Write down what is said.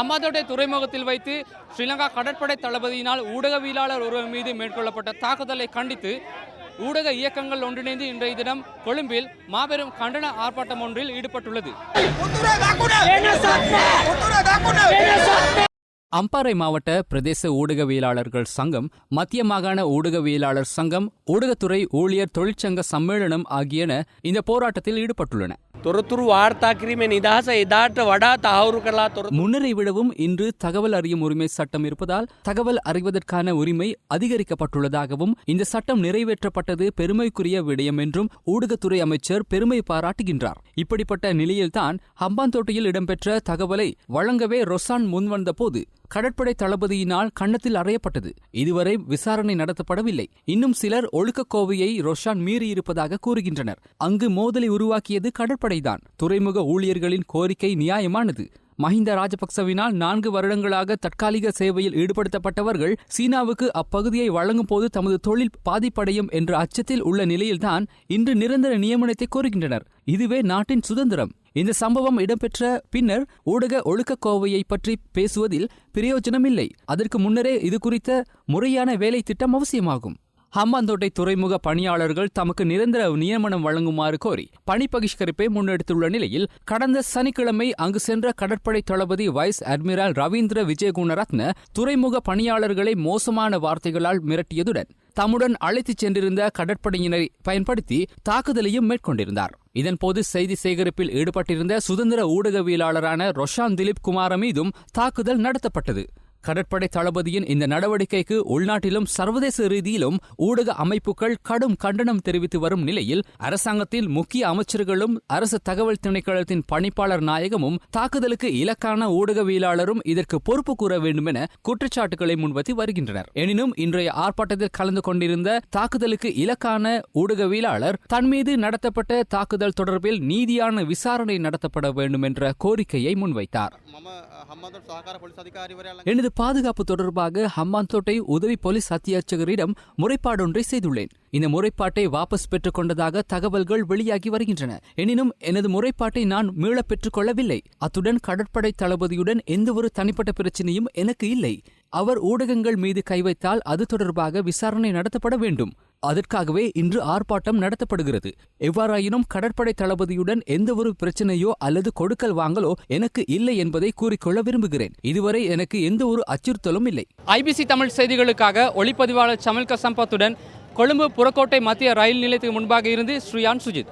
அம்மாதோடைய துறைமுகத்தில் வைத்து ஸ்ரீலங்கா கடற்படை தளபதியினால் ஊடகவியலாளர் ஒருவர் மீது மேற்கொள்ளப்பட்ட தாக்குதலை கண்டித்து ஊடக இயக்கங்கள் ஒன்றிணைந்து இன்றைய தினம் கொழும்பில் மாபெரும் கண்டன ஆர்ப்பாட்டம் ஒன்றில் ஈடுபட்டுள்ளது. அம்பாறை மாவட்ட பிரதேச ஊடகவியலாளர்கள் சங்கம் மத்திய மாகாண ஊடகவியலாளர் சங்கம் ஊடகத்துறை ஊழியர் தொழிற்சங்க சம்மேளனம் ஆகியன இந்த போராட்டத்தில் ஈடுபட்டுள்ளன. துரத்துரு வார்த்தாக்கிரிமை நிதாச இதாற்ற வடா தகவறு கலா முன்னரை விடவும் இன்று தகவல் அறியும் உரிமை சட்டம் இருப்பதால் தகவல் அறிவதற்கான உரிமை அதிகரிக்கப்பட்டுள்ளதாகவும் இந்த சட்டம் நிறைவேற்றப்பட்டது பெருமைக்குரிய விடயம் என்றும் ஊடகத்துறை அமைச்சர் பெருமை பாராட்டுகின்றார். இப்படிப்பட்ட நிலையில்தான் ஹம்பாந்தோட்டையில் இடம்பெற்ற தகவலை வழங்கவே ரொசான் முன்வந்த போது கடற்படை தளபதியினால் கன்னத்தில் அறையப்பட்டது. இதுவரை விசாரணை நடத்தப்படவில்லை. இன்னும் சிலர் ஒழுக்கக்கோவையை ரொஷான் மீறியிருப்பதாக கூறுகின்றனர். அங்கு மோதலை உருவாக்கியது கடற்படைதான். துறைமுக ஊழியர்களின் கோரிக்கை நியாயமானது. மஹிந்த ராஜபக்சவினால் நான்கு வருடங்களாக தற்காலிக சேவையில் ஈடுபடுத்தப்பட்டவர்கள் சீனாவுக்கு அப்பகுதியை வழங்கும் போது தமது தொழில் பாதிப்படையும் என்ற அச்சத்தில் உள்ள நிலையில்தான் இன்று நிரந்தர நியமனத்தை கோருகின்றனர். இதுவே நாட்டின் சுதந்திரம். இந்த சம்பவம் இடம்பெற்ற பின்னர் ஊடக ஒழுக்கக் கோவையை பற்றி பேசுவதில் பிரயோஜனமில்லை. அதற்கு முன்னரே இது குறித்த முறையான வேலை திட்டம் அவசியமாகும். ஹம்பாந்தோட்டை துறைமுக பணியாளர்கள் தமக்கு நிரந்தர நியமனம் வழங்குமாறு கோரி பணி பகிஷ்கரிப்பை முன்னெடுத்துள்ள நிலையில் கடந்த சனிக்கிழமை அங்கு சென்ற கடற்படை தளபதி வைஸ் அட்மிரல் ரவீந்திர விஜயகுணரத்ன துறைமுக பணியாளர்களை மோசமான வார்த்தைகளால் மிரட்டியதுடன் தம்முடன் அழைத்துச் சென்றிருந்த கடற்படையினரை பயன்படுத்தி தாக்குதலையும் மேற்கொண்டிருந்தார். இதன்போது செய்தி சேகரிப்பில் ஈடுபட்டிருந்த சுதந்திர ஊடகவியலாளரான ரொஷான் திலீப் குமார மீதும் தாக்குதல் நடத்தப்பட்டது. கடற்படை தளபதியின் இந்த நடவடிக்கைக்கு உள்நாட்டிலும் சர்வதேச ரீதியிலும் ஊடக அமைப்புகள் கடும் கண்டனம் தெரிவித்து வரும் நிலையில் அரசாங்கத்தில் முக்கிய அமைச்சர்களும் அரசு தகவல் திணைக்களத்தின் பணிப்பாளர் நாயகமும் தாக்குதலுக்கு இலக்கான ஊடகவியலாளரும் இதற்கு பொறுப்பு கூற வேண்டும் என குற்றச்சாட்டுகளை முன்வைத்து வருகின்றனர். எனினும் இன்றைய ஆர்ப்பாட்டத்தில் கலந்து கொண்டிருந்த தாக்குதலுக்கு இலக்கான ஊடகவியலாளர் தன் மீது நடத்தப்பட்ட தாக்குதல் தொடர்பில் நீதியான விசாரணை நடத்தப்பட வேண்டும் என்ற கோரிக்கையை முன்வைத்தார். මම பாதுகாப்பு தொடர்பாக ஹம்மாந்தோட்டை உதவி போலீஸ் அத்தியட்சகரிடம் முறைப்பாடொன்றை செய்துள்ளேன். இந்த முறைப்பாட்டை வாபஸ் பெற்றுக் கொண்டதாக தகவல்கள் வெளியாகி வருகின்றன. எனினும் எனது முறைப்பாட்டை நான் மீள பெற்றுக்கொள்ளவில்லை அத்துடன் கடற்படை தளபதியுடன் எந்தவொரு தனிப்பட்ட பிரச்சனையும் எனக்கு இல்லை. அவர் ஊடகங்கள் மீது கைவைத்தால் அது தொடர்பாக விசாரணை நடத்தப்பட வேண்டும். அதற்காகவே இன்று ஆர்ப்பாட்டம் நடத்தப்படுகிறது. எவ்வாறாயினும் கடற்படை தளபதியுடன் எந்தவொரு பிரச்சனையோ அல்லது கொடுக்கல் வாங்கலோ எனக்கு இல்லை என்பதை கூறிக்கொள்ள விரும்புகிறேன். இதுவரை எனக்கு எந்த ஒரு அச்சுறுத்தலும் இல்லை. ஐபிசி தமிழ் செய்திகளுக்காக ஒளிப்பதிவாளர் சமல்க சம்பத்துடன் கொழும்பு புறக்கோட்டை மத்திய ரயில் நிலையத்துக்கு முன்பாக இருந்து ஸ்ரீயான் சுஜித்.